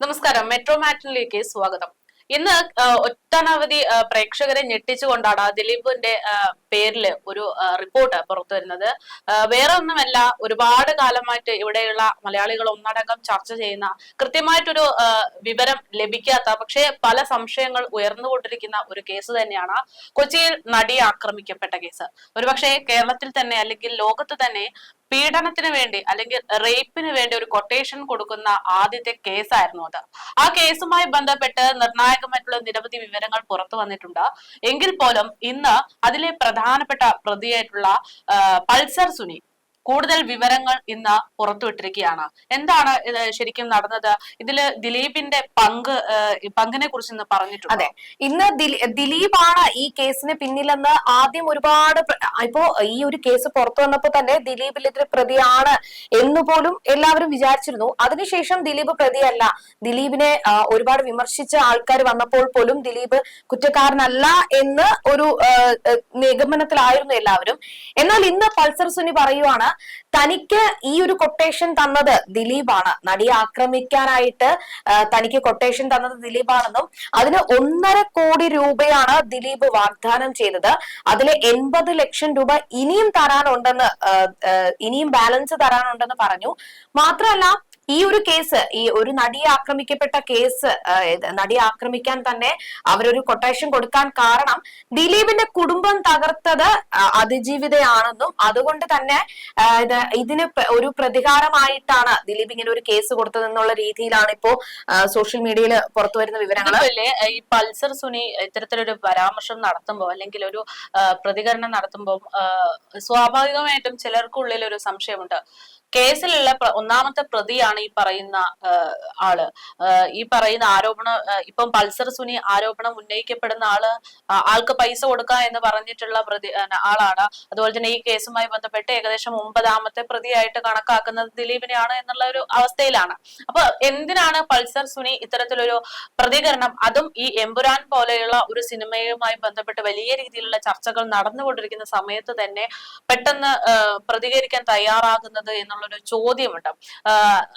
നമസ്കാരം മെട്രോ മാറ്റിലേക്ക് സ്വാഗതം. ഇന്ന് ഒട്ടനവധി പ്രേക്ഷകരെ ഞെട്ടിച്ചുകൊണ്ടാണ് ദിലീപിന്റെ പേരിൽ ഒരു റിപ്പോർട്ട് പുറത്തു വരുന്നത്. വേറെ ഒന്നുമല്ല ഒരുപാട് കാലമായിട്ട് ഇവിടെയുള്ള മലയാളികൾ ഒന്നടങ്കം ചർച്ച ചെയ്യുന്ന കൃത്യമായിട്ടൊരു വിവരം ലഭിക്കാത്ത പക്ഷേ പല സംശയങ്ങൾ ഉയർന്നുകൊണ്ടിരിക്കുന്ന ഒരു കേസ് തന്നെയാണ് കൊച്ചിയിൽ നടി ആക്രമിക്കപ്പെട്ട കേസ്. ഒരുപക്ഷെ കേരളത്തിൽ തന്നെ അല്ലെങ്കിൽ ലോകത്ത് തന്നെ പീഡനത്തിന് വേണ്ടി അല്ലെങ്കിൽ റേപ്പിന് വേണ്ടി ഒരു കൊട്ടേഷൻ കൊടുക്കുന്ന ആദ്യത്തെ കേസായിരുന്നു അത്. ആ കേസുമായി ബന്ധപ്പെട്ട് നിർണായകമായിട്ടുള്ള നിരവധി വിവരങ്ങൾ പുറത്തു വന്നിട്ടുണ്ട്. എങ്കിൽ പോലും ഇന്ന് അതിലെ പ്രധാനപ്പെട്ട പ്രതിയായിട്ടുള്ള പൾസർ സുനി കൂടുതൽ വിവരങ്ങൾ ഇന്ന് പുറത്തുവിട്ടിരിക്കുകയാണ് എന്താണ് ശരിക്കും നടന്നത്? ഇതിൽ ദിലീപിന്റെ പങ്ക് പങ്കിനെ കുറിച്ച് ഇന്ന് പറഞ്ഞിട്ടുണ്ട്? അതെ. ഇന്ന് ദിലീ- ദിലീപാണ് ഈ കേസിന് പിന്നിലെന്ന് ആദ്യം ഒരുപാട് ഇപ്പോ ഈ ഒരു കേസ് പുറത്തു വന്നപ്പോൾ തന്നെ ദിലീപ് ഇതിൽ പ്രതിയാണ് എന്ന് പോലും എല്ലാവരും വിചാരിച്ചിരുന്നു. അതിനുശേഷം ദിലീപ് പ്രതിയല്ല. ദിലീപിനെ ഒരുപാട് വിമർശിച്ച ആൾക്കാർ വന്നപ്പോൾ പോലും ദിലീപ് കുറ്റക്കാരനല്ല എന്ന് ഒരു നിഗമനത്തിലായിരുന്നു എല്ലാവരും. എന്നാൽ ഇന്ന് പൾസർ സുനി പറയുവാണ് തനിക്ക് ഈ ഒരു കൊട്ടേഷൻ തന്നത് ദിലീപാണ്. നടിയെ ആക്രമിക്കാനായിട്ട് തനിക്ക് കൊട്ടേഷൻ തന്നത് ദിലീപാണെന്നും അതിന് ഒന്നര കോടി രൂപയാണ് ദിലീപ് വാഗ്ദാനം ചെയ്തത്. അതിലെ എൺപത് ലക്ഷം രൂപ ഇനിയും തരാനുണ്ടെന്ന് ഇനിയും ബാലൻസ് തരാനുണ്ടെന്ന് പറഞ്ഞു. മാത്രമല്ല ഈ ഒരു കേസ് ഈ ഒരു നടിയെ ആക്രമിക്കപ്പെട്ട കേസ് നടിയെ ആക്രമിക്കാൻ തന്നെ അവരൊരു കൊട്ടേഷൻ കൊടുക്കാൻ കാരണം ദിലീപിന്റെ കുടുംബം തകർത്തത് അതിജീവിതയാണെന്നും അതുകൊണ്ട് തന്നെ ഇതിന് ഒരു പ്രതികാരമായിട്ടാണ് ദിലീപ് ഇങ്ങനെ ഒരു കേസ് കൊടുത്തതെന്നുള്ള രീതിയിലാണ് ഇപ്പോ സോഷ്യൽ മീഡിയയിൽ പുറത്തു വരുന്ന വിവരങ്ങൾ. ഈ പൾസർ സുനി ഇത്തരത്തിലൊരു പരാമർശം നടത്തുമ്പോ അല്ലെങ്കിൽ ഒരു പ്രതികരണം നടത്തുമ്പോൾ സ്വാഭാവികമായിട്ടും ചിലർക്കുള്ളിൽ ഒരു സംശയമുണ്ട്. കേസിലുള്ള ഒന്നാമത്തെ പ്രതിയാണ് ഈ പറയുന്ന ആൾ. ഈ പറയുന്ന ആരോപണം ഇപ്പം പൾസർ സുനി ആരോപണം ഉന്നയിക്കപ്പെടുന്ന ആൾ ആൾക്ക് പൈസ കൊടുക്കുക എന്ന് പറഞ്ഞിട്ടുള്ള പ്രതി ആളാണ്. അതുപോലെ തന്നെ ഈ കേസുമായി ബന്ധപ്പെട്ട് ഏകദേശം ഒമ്പതാമത്തെ പ്രതിയായിട്ട് കണക്കാക്കുന്നത് ദിലീപിനെയാണ് എന്നുള്ള ഒരു അവസ്ഥയിലാണ്. അപ്പൊ എന്തിനാണ് പൾസർ സുനി ഇത്തരത്തിലൊരു പ്രതികരണം? അതും ഈ എമ്പുരാൻ പോലെയുള്ള ഒരു സിനിമയുമായി ബന്ധപ്പെട്ട് വലിയ രീതിയിലുള്ള ചർച്ചകൾ നടന്നുകൊണ്ടിരിക്കുന്ന സമയത്ത് തന്നെ പെട്ടെന്ന് പ്രതികരിക്കാൻ തയ്യാറാകുന്നത് എന്നുള്ളൊരു ചോദ്യമുണ്ട്.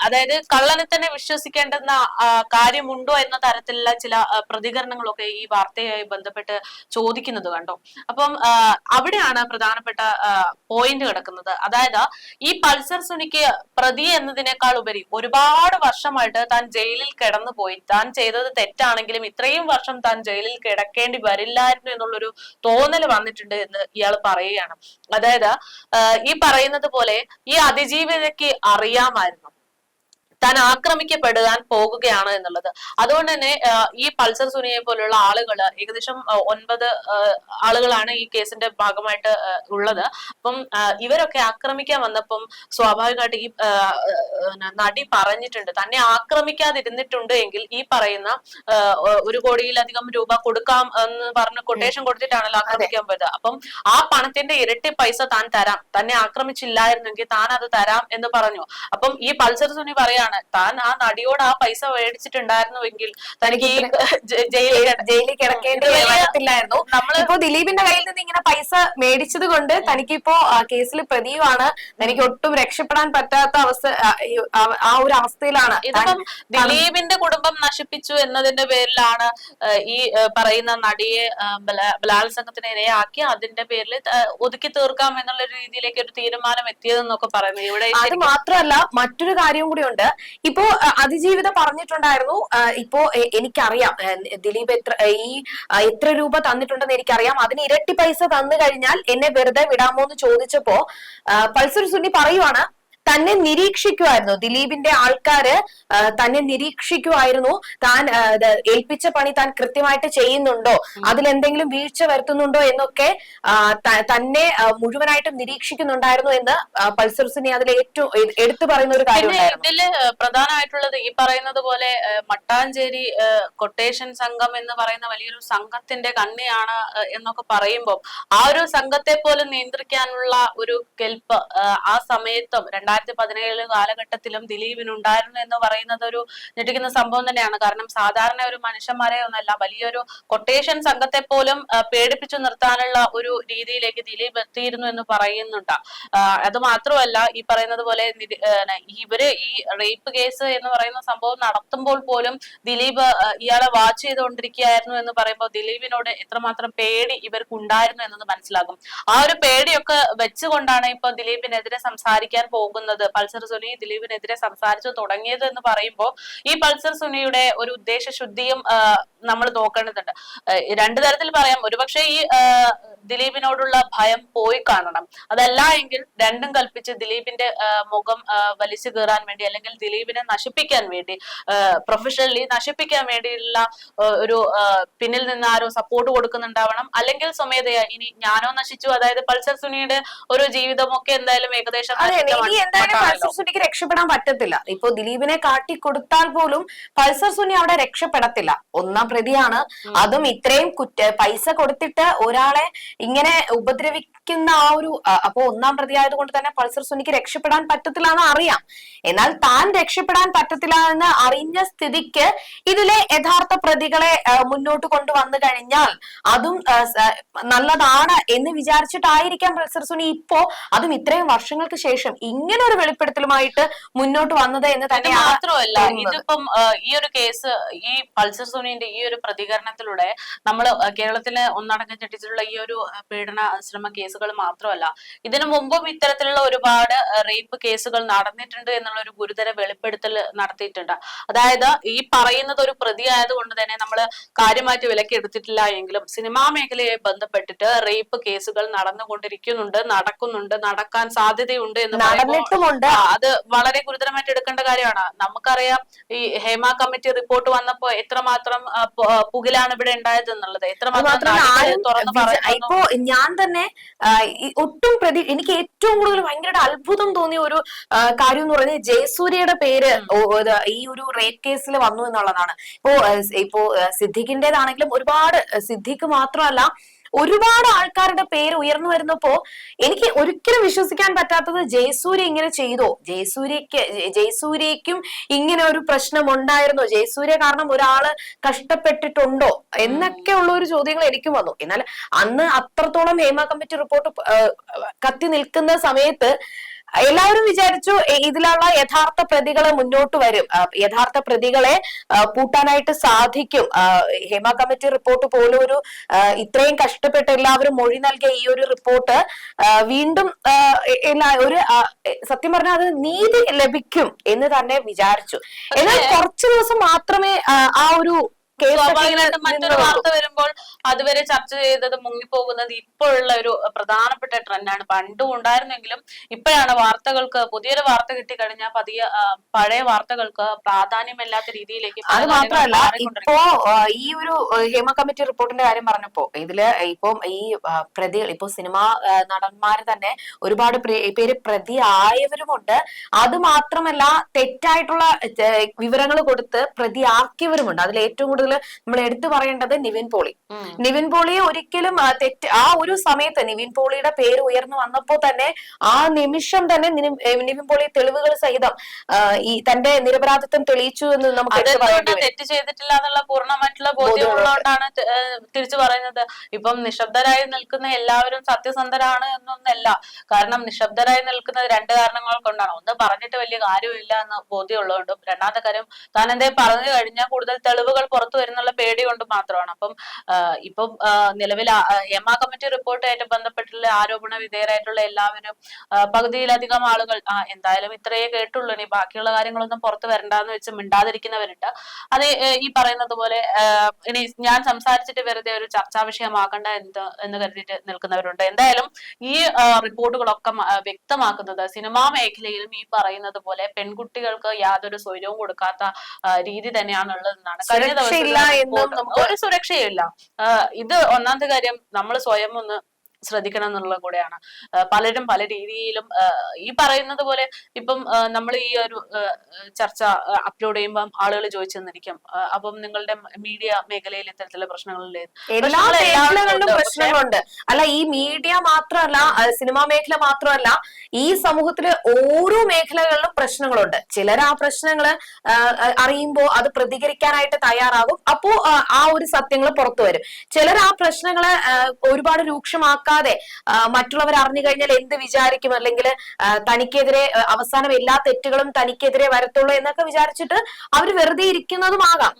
അതായത് കള്ളനെ തന്നെ വിശ്വസിക്കേണ്ടുന്ന കാര്യമുണ്ടോ എന്ന തരത്തിലുള്ള ചില പ്രതികരണങ്ങളൊക്കെ ഈ വാർത്തയുമായി ബന്ധപ്പെട്ട് ചോദിക്കുന്നത് കണ്ടോ. അപ്പം അവിടെയാണ് പ്രധാനപ്പെട്ട പോയിന്റ് കിടക്കുന്നത്. അതായത് ഈ പൾസർ സുനിക്ക് പ്രതി എന്നതിനേക്കാൾ ഉപരി ഒരുപാട് വർഷമായിട്ട് താൻ ജയിലിൽ കിടന്നു പോയി താൻ ചെയ്തത് തെറ്റാണെങ്കിലും ഇത്രയും വർഷം താൻ ജയിലിൽ കിടക്കേണ്ടി വരില്ലായിരുന്നു എന്നുള്ളൊരു തോന്നൽ വന്നിട്ടുണ്ട് എന്ന് ഇയാൾ പറയുകയാണ്. അതായത് ഈ പറയുന്നത് പോലെ ഈ അതിജീവിതയ്ക്ക് അറിയാമായിരുന്നു. താൻ ആക്രമിക്കപ്പെടാൻ പോകുകയാണ് എന്നുള്ളത്. അതുകൊണ്ട് തന്നെ ഈ പൾസർ സുനിയെ പോലുള്ള ആളുകൾ ഏകദേശം ഒൻപത് ആളുകളാണ് ഈ കേസിന്റെ ഭാഗമായിട്ട് ഉള്ളത്. അപ്പം ഇവരൊക്കെ ആക്രമിക്കാൻ വന്നപ്പം സ്വാഭാവികമായിട്ട് ഈ നടി പറഞ്ഞിട്ടുണ്ട് തന്നെ ആക്രമിക്കാതിരുന്നിട്ടുണ്ട് എങ്കിൽ ഈ പറയുന്ന ഒരു കോടിയിലധികം രൂപ കൊടുക്കാം എന്ന് പറഞ്ഞ് കൊട്ടേഷൻ കൊടുത്തിട്ടാണല്ലോ ആക്രമിക്കാൻ പോയത്. അപ്പം ആ പണത്തിന്റെ ഇരട്ടി പൈസ താൻ തരാം. തന്നെ ആക്രമിച്ചില്ലായിരുന്നെങ്കിൽ താൻ അത് തരാം എന്ന് പറഞ്ഞു. അപ്പം ഈ പൾസർ സുനി പറയാണ് താൻ ആ നടിയോട് ആ പൈസ മേടിച്ചിട്ടുണ്ടായിരുന്നുവെങ്കിൽ തനിക്ക് ഈ ജയിലിൽ കിട- ജയിലിൽ കിടക്കേണ്ടി ഇത് വലിയ- വരത്തില്ലായിരുന്നു നമ്മൾ ഇപ്പോ ദിലീപിന്റെ കയ്യിൽ നിന്ന് ഇങ്ങനെ പൈസ മേടിച്ചത് കൊണ്ട് തനിക്കിപ്പോ കേസിൽ പ്രതിയുമാണ്. തനിക്ക് ഒട്ടും രക്ഷപ്പെടാൻ പറ്റാത്ത അവസ്ഥ ആ, ഒരു അവസ്ഥയിലാണ് ഇതിപ്പം ദിലീപിന്റെ കുടുംബം നശിപ്പിച്ചു എന്നതിന്റെ പേരിലാണ് ഈ പറയുന്ന നടിയെ ബലാത്സംഗത്തിന് ഇരയാക്കി അതിന്റെ പേരിൽ ഒതുക്കി തീർക്കാം എന്നുള്ള രീതിയിലേക്ക് ഒരു തീരുമാനം എത്തിയതെന്നൊക്കെ പറയുന്നത് ഇവിടെ അത് മാത്രമല്ല മറ്റൊരു കാര്യവും കൂടി ഉണ്ട്. ഇപ്പോ അതിജീവിത പറഞ്ഞിട്ടുണ്ടായിരുന്നു. ഇപ്പോ എനിക്കറിയാം. ദിലീപ് എത്ര ഈ എത്ര രൂപ തന്നിട്ടുണ്ടെന്ന് എനിക്കറിയാം. അതിന് ഇരട്ടി പൈസ തന്നു കഴിഞ്ഞാൽ എന്നെ വെറുതെ വിടാമോ എന്ന് ചോദിച്ചപ്പോ പൾസർ സുനി പറയുവാണ് തന്നെ നിരീക്ഷിക്കുമായിരുന്നു ദിലീപിന്റെ ആൾക്കാര് തന്നെ നിരീക്ഷിക്കുമായിരുന്നു താൻ ഏൽപ്പിച്ച പണി താൻ കൃത്യമായിട്ട് ചെയ്യുന്നുണ്ടോ? അതിലെന്തെങ്കിലും വീഴ്ച വരുത്തുന്നുണ്ടോ എന്നൊക്കെ തന്നെ മുഴുവനായിട്ടും നിരീക്ഷിക്കുന്നുണ്ടായിരുന്നു എന്ന് പൾസർ സിനി അതിൽ ഏറ്റവും എടുത്തു പറയുന്ന ഒരു കാര്യം ഇതിൽ പ്രധാനമായിട്ടുള്ളത് ഈ പറയുന്നത് പോലെ മട്ടാഞ്ചേരി കൊട്ടേഷൻ സംഘം എന്ന് പറയുന്ന വലിയൊരു സംഘത്തിന്റെ കണ്ണിയാണ് എന്നൊക്കെ പറയുമ്പോൾ ആ ഒരു സംഘത്തെ പോലെ നിയന്ത്രിക്കാനുള്ള ഒരു കെൽപ്പ് ആ സമയത്തും രണ്ടായിരത്തി രണ്ടായിരത്തി പതിനേഴ് കാലഘട്ടത്തിലും ദിലീപിനുണ്ടായിരുന്നു എന്ന് പറയുന്നത് ഒരു ഞെട്ടിക്കുന്ന സംഭവം തന്നെയാണ്. കാരണം സാധാരണ ഒരു മനുഷ്യന്മാരെ ഒന്നല്ല വലിയൊരു കൊട്ടേഷൻ സംഘത്തെ പോലും പേടിപ്പിച്ചു നിർത്താനുള്ള ഒരു രീതിയിലേക്ക് ദിലീപ് എത്തിയിരുന്നു എന്ന് പറയുന്നുണ്ട്. അത് മാത്രമല്ല ഈ പറയുന്നത് പോലെ ഇവർ ഈ റേപ്പ് കേസ് എന്ന് പറയുന്ന സംഭവം നടത്തുമ്പോൾ പോലും ദിലീപ് ഇയാളെ വാച്ച് ചെയ്തുകൊണ്ടിരിക്കുകയായിരുന്നു എന്ന് പറയുമ്പോൾ ദിലീപിനോട് എത്രമാത്രം പേടി ഇവർക്ക് ഉണ്ടായിരുന്നു എന്നത് മനസ്സിലാകും. ആ ഒരു പേടിയൊക്കെ വെച്ചുകൊണ്ടാണ് ഇപ്പൊ ദിലീപിനെതിരെ സംസാരിക്കാൻ പോകുന്നത്. പൾസർ സുനി ദിലീപിനെതിരെ സംസാരിച്ചു തുടങ്ങിയത് എന്ന് പറയുമ്പോൾ ഈ പൾസർ സുനിയുടെ ഒരു ഉദ്ദേശ ശുദ്ധിയും നമ്മൾ നോക്കേണ്ടതുണ്ട്. രണ്ടു തരത്തിൽ പറയാം. ഒരുപക്ഷെ ഈ ദിലീപിനോടുള്ള ഭയം പോയി കാണണം. അതല്ല എങ്കിൽ രണ്ടും കൽപ്പിച്ച് ദിലീപിന്റെ മുഖം വലിച്ചു കീറാൻ വേണ്ടി അല്ലെങ്കിൽ ദിലീപിനെ നശിപ്പിക്കാൻ വേണ്ടി പ്രൊഫഷണലി നശിപ്പിക്കാൻ വേണ്ടിയുള്ള ഒരു പിന്നിൽ നിന്ന് ആരോ സപ്പോർട്ട് കൊടുക്കുന്നുണ്ടാവണം. അല്ലെങ്കിൽ സ്വമേധയാ ഇനി ഞാനോ നശിച്ചു. അതായത് പൾസർ സുനിയുടെ ഒരു ജീവിതമൊക്കെ എന്തായാലും ഏകദേശം എന്തായാലും പൾസർ സുനിക്ക് രക്ഷപ്പെടാൻ പറ്റത്തില്ല. ഇപ്പൊ ദിലീപിനെ കാട്ടി കൊടുത്താൽ പോലും പൾസർ സുനി അവിടെ രക്ഷപ്പെടത്തില്ല. ഒന്നാം പ്രതിയാണ്. അതും ഇത്രയും കുറ്റ പൈസ കൊടുത്തിട്ട് ഒരാളെ ഇങ്ങനെ ഉപദ്രവിക്കുന്ന ആ ഒരു അപ്പൊ ഒന്നാം പ്രതി ആയതുകൊണ്ട് തന്നെ പൾസർ സുനിക്ക് രക്ഷപ്പെടാൻ പറ്റത്തില്ല എന്ന് അറിയാം. എന്നാൽ താൻ രക്ഷപ്പെടാൻ പറ്റത്തില്ല എന്ന് അറിഞ്ഞ സ്ഥിതിക്ക് ഇതിലെ യഥാർത്ഥ പ്രതികളെ മുന്നോട്ട് കൊണ്ടുവന്നു കഴിഞ്ഞാൽ അതും നല്ലതാണ് എന്ന് വിചാരിച്ചിട്ടായിരിക്കാം പൾസർ സുനി ഇപ്പോ അതും ഇത്രയും വർഷങ്ങൾക്ക് ശേഷം ഇങ്ങനെ ഒരു വെളിപ്പെടുത്തലുമായിട്ട് മുന്നോട്ട് വന്നത് എന്ന് തന്നെ മാത്രമല്ല ഇതിപ്പം ഈ ഒരു കേസ് ഈ പൾസർ സോണിന്റെ ഈ ഒരു പ്രതികരണത്തിലൂടെ നമ്മൾ കേരളത്തിലെ ഒന്നടങ്കം ചട്ടിച്ചിട്ടുള്ള ഈ ഒരു പീഡന ശ്രമ കേസുകൾ മാത്രമല്ല ഇതിനു മുമ്പും ഇത്തരത്തിലുള്ള ഒരുപാട് റേപ്പ് കേസുകൾ നടന്നിട്ടുണ്ട് എന്നുള്ള ഒരു ഗുരുതര വെളിപ്പെടുത്തൽ നടത്തിയിട്ടുണ്ട്. അതായത് ഈ പറയുന്നത് ഒരു പ്രതി ആയതുകൊണ്ട് തന്നെ നമ്മൾ കാര്യമായിട്ട് വിലക്കെടുത്തിട്ടില്ല എങ്കിലും സിനിമാ മേഖലയെ ബന്ധപ്പെട്ടിട്ട് റേപ്പ് കേസുകൾ നടന്നുകൊണ്ടിരിക്കുന്നുണ്ട് നടക്കുന്നുണ്ട് നടക്കാൻ സാധ്യതയുണ്ട് എന്ന് ആ, അത് വളരെ ഗുരുതരമായിട്ട് എടുക്കേണ്ട കാര്യമാണ്. നമുക്കറിയാം ഈ ഹേമ കമ്മിറ്റി റിപ്പോർട്ട് വന്നപ്പോ എത്രമാത്രം പുകിലാണ് ഇവിടെ ഉണ്ടായത് എന്നുള്ളത് എത്രമാത്രം ഇപ്പോ ഞാൻ തന്നെ ഒട്ടും പ്രതി എനിക്ക് ഏറ്റവും കൂടുതൽ ഭയങ്കര അത്ഭുതം തോന്നിയ ഒരു കാര്യം എന്ന് പറഞ്ഞാൽ ജയസൂര്യയുടെ പേര് ഈ ഒരു റേപ്പ് കേസിൽ വന്നു എന്നുള്ളതാണ്. ഇപ്പോ ഇപ്പോ സിദ്ദിഖിന്റേതാണെങ്കിലും ഒരുപാട് സിദ്ദിഖ് മാത്രമല്ല ഒരുപാട് ആൾക്കാരുടെ പേര് ഉയർന്നു വരുന്നപ്പോ എനിക്ക് ഒരിക്കലും വിശ്വസിക്കാൻ പറ്റാത്തത് ജയസൂര്യ ഇങ്ങനെ ചെയ്തോ? ജയസൂര്യക്ക് ജയ- ജയസൂര്യക്കും ഇങ്ങനെ ഒരു പ്രശ്നം ഉണ്ടായിരുന്നോ? ജയസൂര്യ കാരണം ഒരാൾ കഷ്ടപ്പെട്ടിട്ടുണ്ടോ? എന്നൊക്കെ ഉള്ള ഒരു ചോദ്യങ്ങൾ എനിക്കും വന്നു. എന്നാൽ അന്ന് അത്രത്തോളം ഹേമ കമ്മിറ്റി റിപ്പോർട്ട് കത്തി നിൽക്കുന്ന സമയത്ത് എല്ലാവരും വിചാരിച്ചു ഇതിലുള്ള യഥാർത്ഥ പ്രതികളെ മുന്നോട്ട് വരും. യഥാർത്ഥ പ്രതികളെ പൂട്ടാനായിട്ട് സാധിക്കും. ഹേമ കമ്മിറ്റി റിപ്പോർട്ട് പോലും ഒരു ഇത്രയും കഷ്ടപ്പെട്ട് എല്ലാവരും മൊഴി നൽകിയ ഈ ഒരു റിപ്പോർട്ട് വീണ്ടും എല്ലാ ഒരു സത്യം പറഞ്ഞാൽ അത് നീതി ലഭിക്കും എന്ന് തന്നെ വിചാരിച്ചു. എന്നാൽ കുറച്ചു ദിവസം മാത്രമേ ആ, ഒരു സ്വാഭാവികമായിട്ടും മറ്റൊരു വാർത്ത വരുമ്പോൾ അതുവരെ ചർച്ച ചെയ്തത് മുങ്ങിപ്പോകുന്നത് ഇപ്പോഴുള്ള ഒരു പ്രധാനപ്പെട്ട ട്രെൻഡാണ്. പണ്ടും ഉണ്ടായിരുന്നെങ്കിലും ഇപ്പോഴാണ് വാർത്തകൾക്ക് പുതിയൊരു വാർത്ത കിട്ടിക്കഴിഞ്ഞാൽ പതിയ പഴയ വാർത്തകൾക്ക് പ്രാധാന്യമില്ലാത്ത രീതിയിലേക്ക് അത് മാത്രമല്ല ഇപ്പോ ഈ ഒരു ഹേമ കമ്മിറ്റി റിപ്പോർട്ടിന്റെ കാര്യം പറഞ്ഞപ്പോ ഇതിൽ ഇപ്പം ഈ പ്രതി പ്രതികൾ ഇപ്പൊ സിനിമാ നടന്മാര് തന്നെ ഒരുപാട് പേര് പ്രതി ആയവരുമുണ്ട് അത് മാത്രമല്ല തെറ്റായിട്ടുള്ള വിവരങ്ങൾ കൊടുത്ത് പ്രതിയാക്കിയവരുമുണ്ട്. അതിൽ ഏറ്റവും കൂടുതൽ നമ്മൾ എടുത്തു പറയേണ്ടത് നിവിൻ പോളി. നിവിൻ പോളിയെ ഒരിക്കലും തെറ്റ് ആ ഒരു സമയത്ത് നിവിൻ പോളിയുടെ പേര് ഉയർന്നു വന്നപ്പോൾ തന്നെ ആ നിമിഷം തന്നെ നിവിൻ പോളി തെളിവുകൾ സഹിതം ഈ തന്റെ നിരപരാധിത്വം തെളിയിച്ചു എന്ന് നമുക്ക് തെറ്റ് ചെയ്തിട്ടില്ല എന്നുള്ള പൂർണമായിട്ടുള്ള ബോധ്യമുള്ളതുകൊണ്ടാണ് തിരിച്ചു പറയുന്നത്. ഇപ്പം നിശബ്ദരായി നിൽക്കുന്ന എല്ലാവരും സത്യസന്ധരാണ് എന്നൊന്നല്ല. കാരണം നിശബ്ദരായി നിൽക്കുന്നത് രണ്ട് കാരണങ്ങൾ കൊണ്ടാണ്. ഒന്ന് പറഞ്ഞിട്ട് വലിയ കാര്യമില്ല എന്ന് ബോധ്യമുള്ളതുകൊണ്ടും രണ്ടാമത്തെ കാര്യം താൻ എന്തേ പറഞ്ഞു കഴിഞ്ഞാൽ കൂടുതൽ തെളിവുകൾ പുറത്തു വരുന്നുള്ള പേടി കൊണ്ട് മാത്രമാണ്. അപ്പം ഇപ്പം നിലവിൽ ഹേമ കമ്മിറ്റി റിപ്പോർട്ടായിട്ട് ബന്ധപ്പെട്ടുള്ള ആരോപണ വിധേയരായിട്ടുള്ള എല്ലാവരും പകുതിയിലധികം ആളുകൾ എന്തായാലും ഇത്രയേ കേട്ടുള്ളൂ. ഇനി ബാക്കിയുള്ള കാര്യങ്ങളൊന്നും പുറത്തു വരണ്ടെന്ന് വെച്ച് മിണ്ടാതിരിക്കുന്നവരുണ്ട്. അത് ഈ പറയുന്നത് പോലെ ഇനി ഞാൻ സംസാരിച്ചിട്ട് വെറുതെ ഒരു ചർച്ചാ വിഷയമാക്കണ്ട എന്ത് എന്ന് കരുതിയിട്ട് നിൽക്കുന്നവരുണ്ട്. എന്തായാലും ഈ റിപ്പോർട്ടുകളൊക്കെ വ്യക്തമാക്കുന്നത് സിനിമാ മേഖലയിലും ഈ പറയുന്നത് പോലെ പെൺകുട്ടികൾക്ക് യാതൊരു സ്വൈര്യവും കൊടുക്കാത്ത രീതി തന്നെയാണുള്ളതെന്നാണ്. കഴിഞ്ഞ സുരക്ഷയില്ല ദിവസത്തെ എന്നും നമുക്ക് ഒരു സുരക്ഷയില്ല ഇത് ഒന്നാമത്തെ കാര്യം നമ്മൾ സ്വയം ഒന്ന് ശ്രദ്ധിക്കണം എന്നുള്ള കൂടെയാണ് പലരും പല രീതിയിലും ഈ പറയുന്നത് പോലെ ഇപ്പം നമ്മൾ ഈ ഒരു ചർച്ച അപ്ലോഡ് ചെയ്യുമ്പം ആളുകൾ ചോദിച്ചു തന്നിരിക്കും അപ്പം നിങ്ങളുടെ മീഡിയ മേഖലയിൽ ഇത്തരത്തിലുള്ള പ്രശ്നങ്ങളില്ലേ? എല്ലാ മേഖലകളിലും. പ്രശ്നങ്ങളുണ്ട്. അല്ല ഈ മീഡിയ മാത്രമല്ല സിനിമാ മേഖല മാത്രമല്ല ഈ സമൂഹത്തിൽ ഓരോ മേഖലകളിലും പ്രശ്നങ്ങളുണ്ട്. ചിലർ ആ പ്രശ്നങ്ങൾ അറിയുമ്പോൾ അത് പ്രതികരിക്കാനായിട്ട് തയ്യാറാകും. അപ്പോ ആ, ഒരു സത്യങ്ങൾ പുറത്തു വരും. ചിലർ ആ പ്രശ്നങ്ങളെ ഒരുപാട് രൂക്ഷമാക്കാതെ ആ, മറ്റുള്ളവർ അറിഞ്ഞു കഴിഞ്ഞാൽ എന്ത് വിചാരിക്കും? അല്ലെങ്കിൽ തനിക്കെതിരെ അവസാനം എല്ലാ തെറ്റുകളും തനിക്കെതിരെ വരത്തുള്ളൂ എന്നൊക്കെ വിചാരിച്ചിട്ട് അവർ വെറുതെ ഇരിക്കുന്നതുമാകാം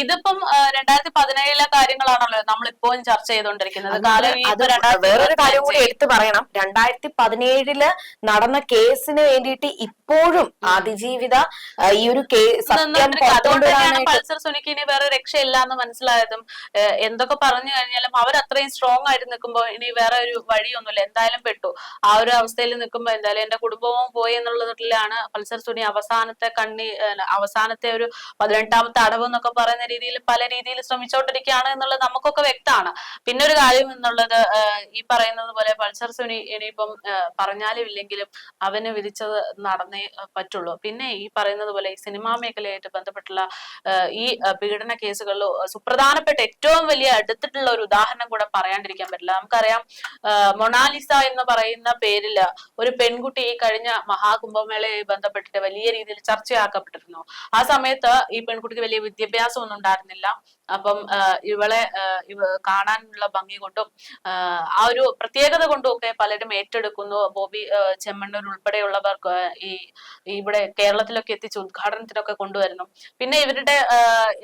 ഇതിപ്പം രണ്ടായിരത്തി പതിനേഴിലെ കാര്യങ്ങളാണല്ലോ നമ്മളിപ്പോഴും ചർച്ച ചെയ്തുകൊണ്ടിരിക്കുന്നത്. വേറൊരു കാര്യം കൂടി എടുത്തു പറയണം. രണ്ടായിരത്തി പതിനേഴിൽ നടന്ന കേസിന് വേണ്ടിയിട്ട് ഇപ്പോഴും അതിജീവിത ഈ ഒരു കേസ് പൾസർ സുനിക്ക് ഇനി വേറെ രക്ഷയില്ല എന്ന് മനസ്സിലായതും എന്തൊക്കെ പറഞ്ഞു കഴിഞ്ഞാലും അവർ അത്രയും സ്ട്രോങ് ആയിട്ട് നിൽക്കുമ്പോൾ ഇനി വേറെ ഒരു വഴിയൊന്നുമില്ല. എന്തായാലും പെട്ടു. ആ ഒരു അവസ്ഥയിൽ നിൽക്കുമ്പോൾ എന്തായാലും എന്റെ കുടുംബവും പോയി എന്നുള്ളതിലാണ് പൾസർ സുനി അവസാനത്തെ കണ്ണി അവസാനത്തെ ഒരു പതിനെട്ടാമത്തെ അടവ് എന്നൊക്കെ പറയുന്ന രീതിയിൽ പല രീതിയിൽ ശ്രമിച്ചുകൊണ്ടിരിക്കുകയാണ് എന്നുള്ളത് നമുക്കൊക്കെ വ്യക്തമാണ്. പിന്നെ ഒരു കാര്യം എന്നുള്ളത് ഈ പറയുന്നത് പോലെ പൾസർ സുനി ഇനിയിപ്പം പറഞ്ഞാലും ഇല്ലെങ്കിലും അവന് വിധിച്ചത് നടന്നേ പറ്റുള്ളൂ. പിന്നെ ഈ പറയുന്നത് പോലെ ഈ സിനിമാ മേഖലയായിട്ട് ബന്ധപ്പെട്ടുള്ള ഈ പീഡന കേസുകളിൽ സുപ്രധാനപ്പെട്ട ഏറ്റവും വലിയ എടുത്തിട്ടുള്ള ഒരു ഉദാഹരണം കൂടെ പറയാണ്ടിരിക്കാൻ പറ്റില്ല. നമുക്കറിയാം മൊണാലിസ എന്ന് പറയുന്ന പേരിൽ ഒരു പെൺകുട്ടി ഈ കഴിഞ്ഞ മഹാകുംഭമേളയെ ബന്ധപ്പെട്ടിട്ട് വലിയ രീതിയിൽ ചർച്ചയാക്കപ്പെട്ടിരുന്നു. ആ സമയത്ത് ഈ പെൺകുട്ടിക്ക് വലിയ വിദ്യാഭ്യാസം ഒന്നും ഉണ്ടായിരുന്നില്ല. അപ്പം ഇവളെ ഇവ കാണാനുള്ള ഭംഗി കൊണ്ടും ആ ഒരു പ്രത്യേകത കൊണ്ടും ഒക്കെ പലരും ഏറ്റെടുക്കുന്നു. ബോബി ചെമ്മണ്ണൂർ ഉൾപ്പെടെയുള്ളവർ ഈ ഇവിടെ കേരളത്തിലൊക്കെ എത്തിച്ച് ഉദ്ഘാടനത്തിനൊക്കെ കൊണ്ടുവരുന്നു. പിന്നെ ഇവരുടെ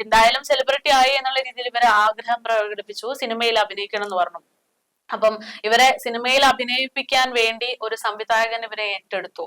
എന്തായാലും സെലിബ്രിറ്റി ആയി എന്നുള്ള രീതിയിൽ ഇവരെ ആഗ്രഹം പ്രകടിപ്പിച്ചു. സിനിമയിൽ അഭിനയിക്കണം എന്ന് പറഞ്ഞു. അപ്പം ഇവരെ സിനിമയിൽ അഭിനയിപ്പിക്കാൻ വേണ്ടി ഒരു സംവിധായകൻ ഇവരെ ഏറ്റെടുത്തു.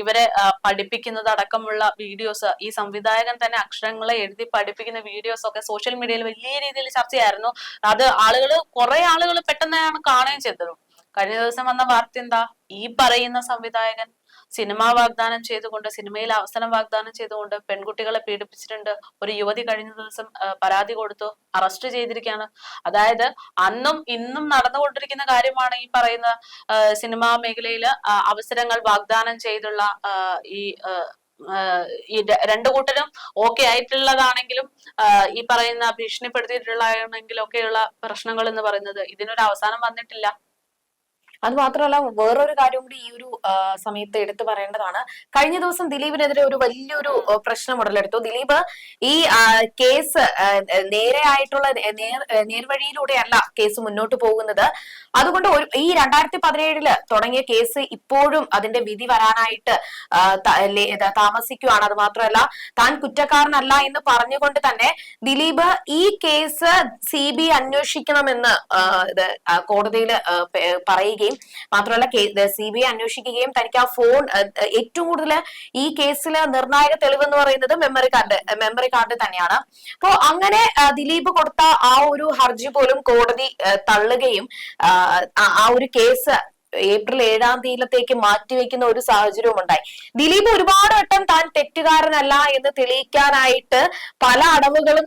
ഇവരെ പഠിപ്പിക്കുന്നത് അടക്കമുള്ള വീഡിയോസ് ഈ സംവിധായകൻ തന്നെ അക്ഷരങ്ങളെ എഴുതി പഠിപ്പിക്കുന്ന വീഡിയോസ് ഒക്കെ സോഷ്യൽ മീഡിയയിൽ വലിയ രീതിയിൽ ചർച്ചയായിരുന്നു. അത് ആളുകൾ കുറെ ആളുകൾ പെട്ടെന്നാണ് കാണുകയും ചെയ്തത്. കഴിഞ്ഞ ദിവസം വന്ന വാർത്ത എന്താ? ഈ പറയുന്ന സംവിധായകൻ സിനിമ വാഗ്ദാനം ചെയ്തുകൊണ്ട് സിനിമയിൽ അവസരം വാഗ്ദാനം ചെയ്തുകൊണ്ട് പെൺകുട്ടികളെ പീഡിപ്പിച്ചിട്ടുണ്ട്. ഒരു യുവതി കഴിഞ്ഞ ദിവസം പരാതി കൊടുത്തു. അറസ്റ്റ് ചെയ്തിരിക്കുകയാണ്. അതായത് അന്നും ഇന്നും നടന്നുകൊണ്ടിരിക്കുന്ന കാര്യമാണ് ഈ പറയുന്ന സിനിമാ മേഖലയിൽ അവസരങ്ങൾ വാഗ്ദാനം ചെയ്തുള്ള ഈ ഈ രണ്ടു കൂട്ടരും ഓക്കെ ആയിട്ടുള്ളതാണെങ്കിലും ഈ പറയുന്ന ഭീഷണിപ്പെടുത്തിയിട്ടുള്ളതാണെങ്കിലും ഒക്കെയുള്ള പ്രശ്നങ്ങൾ എന്ന് പറയുന്നത് ഇതിനൊരു അവസാനം വന്നിട്ടില്ല. അത് മാത്രമല്ല വേറൊരു കാര്യം കൂടി ഈ ഒരു സമയത്ത് എടുത്തു പറയേണ്ടതാണ്. കഴിഞ്ഞ ദിവസം ദിലീപിനെതിരെ ഒരു വലിയൊരു പ്രശ്നം ഉടലെടുത്തു. ദിലീപ് ഈ കേസ് നേരെ ആയിട്ടുള്ള നേ- നേർ നേർവഴിയിലൂടെയല്ല കേസ് മുന്നോട്ട് പോകുന്നത്. അതുകൊണ്ട് ഈ രണ്ടായിരത്തി പതിനേഴിൽ തുടങ്ങിയ കേസ് ഇപ്പോഴും അതിന്റെ വിധി വരാനായിട്ട് താമസിക്കുകയാണ് അത് മാത്രമല്ല താൻ കുറ്റക്കാരനല്ല എന്ന് പറഞ്ഞുകൊണ്ട് തന്നെ ദിലീപ് ഈ കേസ് സി ബി അന്വേഷിക്കണമെന്ന് കോടതിയിൽ പറയുകയും മാത്രമല്ല സി ബി ഐ അന്വേഷിക്കുകയും തനിക്ക് ആ ഫോൺ ഏറ്റവും കൂടുതൽ ഈ കേസിലെ നിർണായക തെളിവ് എന്ന് പറയുന്നത് മെമ്മറി കാർഡ് മെമ്മറി കാർഡ് തന്നെയാണ്. അപ്പോ അങ്ങനെ ദിലീപ് കൊടുത്ത ആ ഒരു ഹർജി പോലും കോടതി തള്ളുകയും ആ ഒരു കേസ് ഏപ്രിൽ ഏഴാം തീയതിയിലത്തേക്ക് മാറ്റിവെക്കുന്ന ഒരു സാഹചര്യവും ഉണ്ടായി. ദിലീപ് ഒരുപാട് വട്ടം താൻ തെറ്റുകാരനല്ല എന്ന് തെളിയിക്കാനായിട്ട് പല അടവുകളും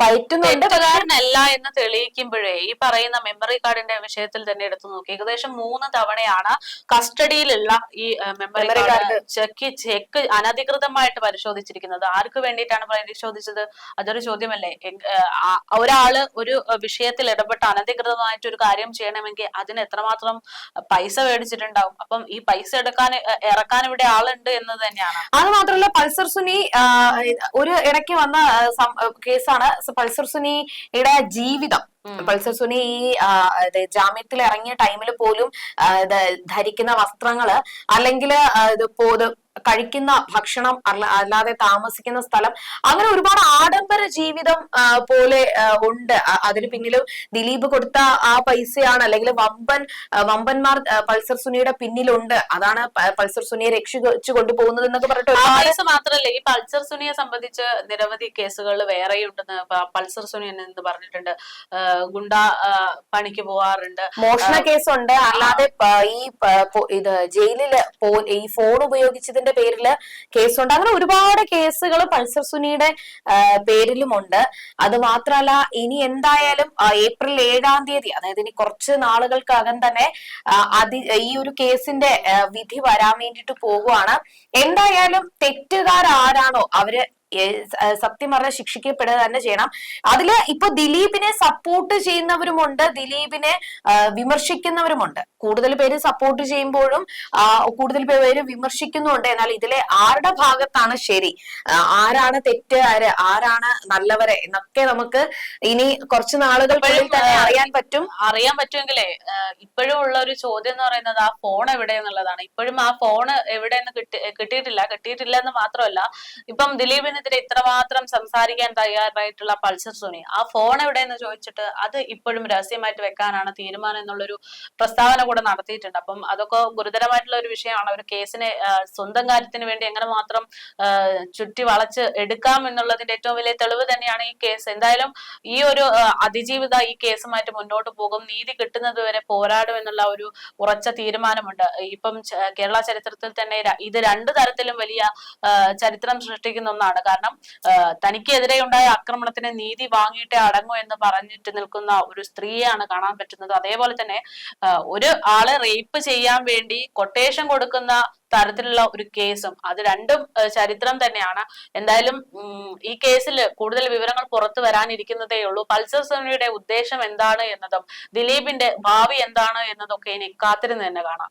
പയറ്റുന്നുണ്ട്. തെറ്റുകാരനല്ല എന്ന് തെളിയിക്കുമ്പോഴേ ഈ പറയുന്ന മെമ്മറി കാർഡിന്റെ വിഷയത്തിൽ തന്നെ എടുത്തു നോക്കി. ഏകദേശം മൂന്ന് തവണയാണ് കസ്റ്റഡിയിലുള്ള ഈ മെമ്മറി കാർഡ്. ചെക്ക് ചെക്ക് അനധികൃതമായിട്ട് പരിശോധിച്ചിരിക്കുന്നത്. ആർക്ക് വേണ്ടിയിട്ടാണ് പരിശോധിച്ചത്? അതൊരു ചോദ്യമല്ലേ. ഒരാൾ ഒരു വിഷയത്തിൽ ഇടപെട്ട് അനധികൃതമായിട്ട് ഒരു കാര്യം ചെയ്യണമെങ്കിൽ അതിന് എത്രമാത്രം പൈസ മേടിച്ചിട്ടുണ്ടാവും. അപ്പം ഈ പൈസ എടുക്കാൻ ഇറക്കാൻ ഇവിടെ ആളുണ്ട് എന്ന് തന്നെയാണ്. അത് മാത്രമല്ല പൾസർ സുനി ഒരു ഇടയ്ക്ക് വന്ന കേസാണ്. പൾസർ സുനിയുടെ ജീവിതം. പൾസർ സുനി ഈ ജാമ്യത്തിൽ ഇറങ്ങിയ ടൈമിൽ പോലും ധരിക്കുന്ന വസ്ത്രങ്ങൾ അല്ലെങ്കിൽ ഇത് കഴിക്കുന്ന ഭക്ഷണം അല്ലാതെ താമസിക്കുന്ന സ്ഥലം. അങ്ങനെ ഒരുപാട് ആഡംബര ജീവിതം പോലെ ഉണ്ട്. അതിന് പിന്നിലും ദിലീപ് കൊടുത്ത ആ പൈസയാണ് അല്ലെങ്കിൽ വമ്പൻ വമ്പന്മാർ പൾസർ സുനിയുടെ പിന്നിലുണ്ട്. അതാണ് പൾസർ സുനിയെ രക്ഷിച്ചു കൊണ്ടുപോകുന്നത് എന്നൊക്കെ പറഞ്ഞിട്ട് പൈസ മാത്രല്ല ഈ പൾസർ സുനിയെ സംബന്ധിച്ച് നിരവധി കേസുകൾ വേറെയുണ്ടെന്ന് ഉണ്ടെന്ന് പൾസർ സുനി എന്ന് പറഞ്ഞിട്ടുണ്ട്. ഗുണ്ട പണിക്ക് പോവാറുണ്ട്. മോഷണ കേസുണ്ട്. അല്ലാതെ ഈ ഇത് ജയിലിൽ പോ- ഈ ഫോൺ ഉപയോഗിച്ചതിന്റെ പേരിൽ കേസുണ്ട് അങ്ങനെ ഒരുപാട് കേസുകൾ പൾസർ സുനിയുടെ പേരിലുമുണ്ട്. അത് മാത്രമല്ല ഇനി എന്തായാലും ഏപ്രിൽ ഏഴാം തീയതി അതായത് ഇനി കുറച്ച് നാളുകൾക്കകം തന്നെ അതി ഈ ഒരു കേസിന്റെ വിധി വരാൻ വേണ്ടിയിട്ട് പോവുകയാണ്. എന്തായാലും തെറ്റുകാരാരാണോ അവർ സത്യം പറഞ്ഞാൽ ശിക്ഷിക്കപ്പെടുക തന്നെ ചെയ്യണം. അതിൽ ഇപ്പൊ ദിലീപിനെ സപ്പോർട്ട് ചെയ്യുന്നവരുമുണ്ട് ദിലീപിനെ വിമർശിക്കുന്നവരുമുണ്ട്. കൂടുതൽ പേര് സപ്പോർട്ട് ചെയ്യുമ്പോഴും കൂടുതൽ പേര് വിമർശിക്കുന്നുണ്ട് എന്നാൽ ഇതിലെ ആരുടെ ഭാഗത്താണ് ശരി? ആരാണ് തെറ്റ്? ആര് ആരാണ് നല്ലവരെ? എന്നൊക്കെ നമുക്ക് ഇനി കുറച്ച് നാളുകൾക്കുള്ളിൽ ഇപ്പോഴും, തന്നെ അറിയാൻ പറ്റും. അറിയാൻ പറ്റുമെങ്കിലേ ഇപ്പോഴും ഉള്ള ഒരു ചോദ്യം എന്ന് പറയുന്നത് ആ ഫോൺ എവിടെ എന്നുള്ളതാണ്. ഇപ്പോഴും ആ ഫോൺ എവിടെയെന്ന് കിട്ടി കിട്ടിയിട്ടില്ല. കിട്ടിയിട്ടില്ല എന്ന് മാത്രമല്ല ഇപ്പം ദിലീപിനെതിരെ ഇത്രമാത്രം സംസാരിക്കാൻ തയ്യാറായിട്ടുള്ള പൾസർ സുനി ആ ഫോൺ എവിടെ എന്ന് ചോദിച്ചിട്ട് അത് ഇപ്പോഴും രഹസ്യമായിട്ട് വെക്കാനാണ് തീരുമാനം എന്നുള്ളൊരു പ്രസ്താവന കൂടെ നടത്തിയിട്ടുണ്ട്. അപ്പം അതൊക്കെ ഗുരുതരമായിട്ടുള്ള ഒരു വിഷയമാണ്. ഒരു കേസിനെ സ്വന്തം കാര്യത്തിന് വേണ്ടി എങ്ങനെ മാത്രം ചുറ്റി വളച്ച് എടുക്കാം എന്നുള്ളതിന്റെ ഏറ്റവും വലിയ തെളിവ് തന്നെയാണ് ഈ കേസ്. എന്തായാലും ഈ ഒരു അതിജീവിത ഈ കേസുമായിട്ട് മുന്നോട്ട് പോകും. നീതി കിട്ടുന്നത് വരെ പോരാടും എന്നുള്ള ഒരു ഉറച്ച തീരുമാനമുണ്ട്. ഇപ്പം കേരള ചരിത്രത്തിൽ തന്നെ ഇത് രണ്ടു തരത്തിലും വലിയ ചരിത്രം സൃഷ്ടിക്കുന്ന ഒന്നാണ്. കാരണം തനിക്കെതിരെ ഉണ്ടായ ആക്രമണത്തിന് നീതി വാങ്ങിയിട്ടേ അടങ്ങൂ എന്ന് പറഞ്ഞിട്ട് നിൽക്കുന്ന ഒരു സ്ത്രീയാണ് കാണാൻ പറ്റുന്നത്. അതേപോലെ തന്നെ ഒരു ആളെ റേപ്പ് ചെയ്യാൻ വേണ്ടി കൊട്ടേഷൻ കൊടുക്കുന്ന തരത്തിലുള്ള ഒരു കേസും അത് രണ്ടും ചരിത്രം തന്നെയാണ്. എന്തായാലും ഈ കേസിൽ കൂടുതൽ വിവരങ്ങൾ പുറത്തു വരാനിരിക്കുന്നതേ ഉള്ളൂ. പൾസർ സോണിയുടെ ഉദ്ദേശം എന്താണ് എന്നതും ദിലീപിന്റെ ഭാവി എന്താണ് എന്നതൊക്കെ ഇനി കാത്തിരുന്ന് തന്നെ കാണാം.